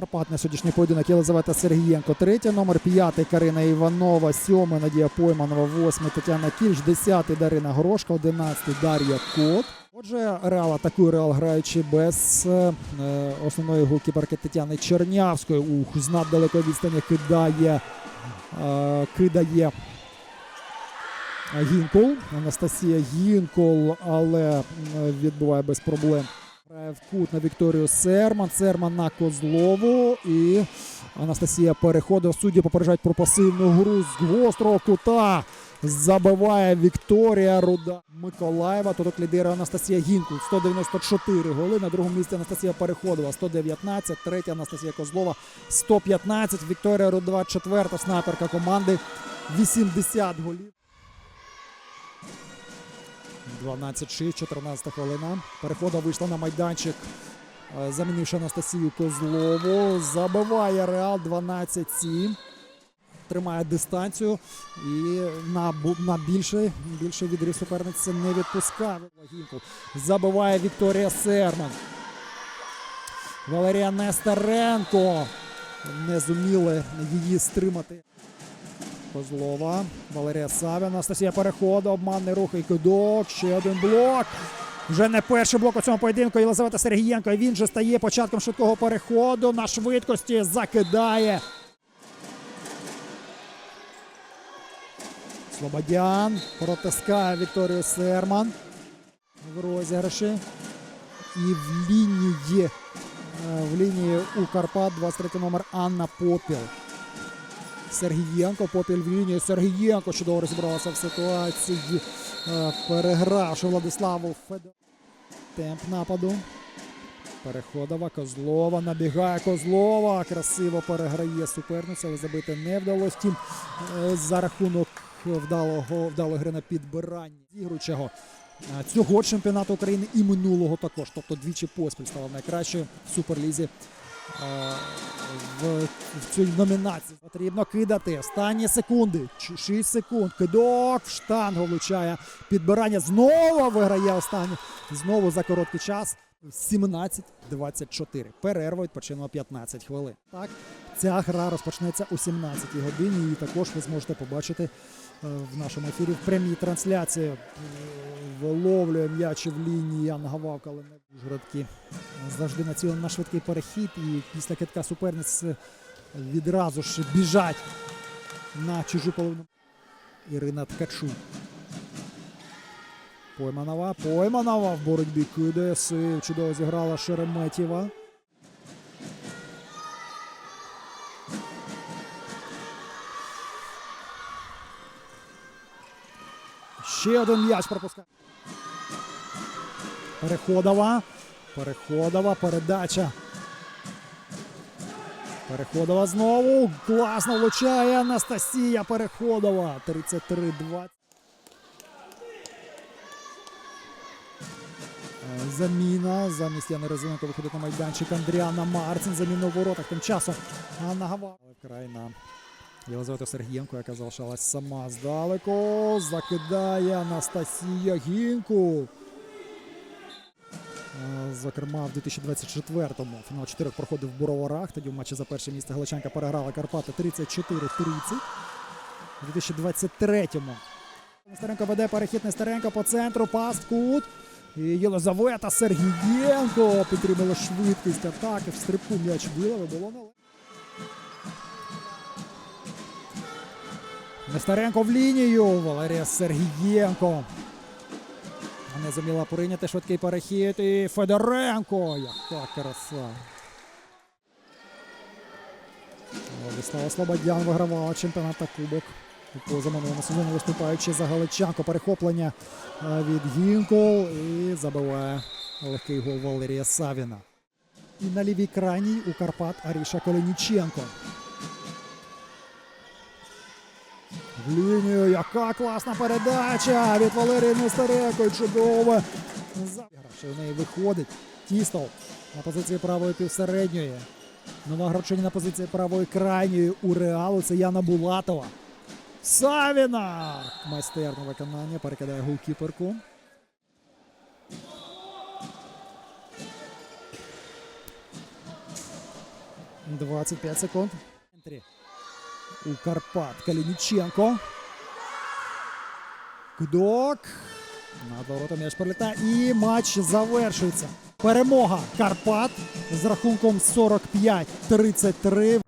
Карпат на сьогоднішній поєдинок Єлизавета Сергієнко, третя, номер п'ятий Карина Іванова, сьомий Надія Пойманова, восьмий Тетяна Кільш, десятий Дарина Горошка, одинадцятий Дар'я Кот. Отже, Реал атакує Реал, граючи без е, е, основної голкіперки Тетяни Чернявської. Ух, з наддалекої відстані кидає, е, кидає Гінкол. Анастасія Гінкол, але м, відбуває без проблем. Грає в кут на Вікторію Серман. Серман на Козлову. І Анастасія переходить. Судді попереджають про пасивну гру з гострого кута. Забиває Вікторія Руда Миколаєва. Тут лідирує Анастасія Гінкул. 194 голи. На другому місці Анастасія Переходова. 119. Третя Анастасія Козлова. 115. Вікторія Рудова. Четверта снайперка команди. 80 голів. 12-6, 14 хвилина. Перехода вийшла на майданчик, е, замінивши Анастасію Козлову. Забиває Реал 12-7. Тримає дистанцію і на, на більший, більший відрив суперниці не відпускає. Гінкул. Забиває Вікторія Серман. Валерія Нестеренко. Не зуміли її стримати. Козлова, Валерія Савіна, Анастасія переходу, обманний рух і кидок. Ще один блок. Вже не перший блок у цьому поєдинку. Єлизавета Сергієнко. Він же стає початком швидкого переходу. На швидкості закидає. Слободян протискає Вікторію Серман в розіграші. І в лінії, е, в лінії у Карпат 23 номер Анна Попіл. Сергієнко, Попіль в лінію. Сергієнко чудово розібралася в ситуації, е, перегравши Владиславу Федор. Темп нападу. Переходова, Козлова, набігає Козлова. Красиво переграє суперниця, але забити не вдалося. Втім, е, за рахунок вдалого, вдалої гри на підбиранні зігруючого е, цього чемпіонату України і минулого також. Тобто двічі поспіль стала найкращою в суперлізі в, в цій номінації. Потрібно кидати. Останні секунди. 6 секунд. Кидок в штангу влучає. Підбирання знову виграє останнє. Знову за короткий час. 17-24. Перерва відпочинемо 15 хвилин. Так, ця гра розпочнеться о 17 годині. І також ви зможете побачити е, в нашому ефірі в прямій трансляції. Виловлює м'яч в лінії Ян Гававка, але не Ужгородки завжди націлені на швидкий перехід. І після китка суперниць відразу ж біжать на чужу половину. Ірина Ткачук. Пойманова, Пойманова в боротьбі сив. Чудово зіграла Шереметєва. Ще один м'яч пропускає. Переходова. Переходова передача. Переходова знову. Класно влучає Анастасія Переходова. 33-20. Е, Заміна замість Яни Резиненко виходить на майданчик Андріана Марцин. Заміна у воротах. Тим часом Анна Гава. Вкрай на Єлизавету Сергієнко, яка залишалась сама здалеку. Закидає Анастасія Гінку. Е, Зокрема, в 2024-му фінал 4 проходив в Бороварах. Тоді в матчі за перше місце Галичанка переграла Карпати 34-30. У 2023-му Нестеренко веде перехід Нестеренко по центру, пас в кут. І Єлизавета Сергієнко підтримала швидкість атаки. В стрибку м'яч виловив, було не. Нестеренко в лінію. Валерія Сергієнко. Не зуміла прийняти швидкий перехід. І Федоренко. Яка краса. Владислава Слободян вигравала чемпіонат та кубок. Позаминулому сезоні виступаючи за Галичанко. Перехоплення е, від Гінкол і забиває легкий гол Валерія Савіна. І на лівій крайній у Карпат Аріша Колініченко. Лінію, яка класна передача від Валерії Нестеренко. Чудово. Гравши в неї виходить. Тістов на позиції правої півсередньої. Нова гравчиня на позиції правої крайньої у Реалу. Це Яна Булатова. Савіна! Майстерне виконання. Перекидає голкіперку. 25 секунд. У Карпат Калініченко. Кудок. Над воротом м'яч пролітає. І матч завершується. Перемога Карпат з рахунком 45-33.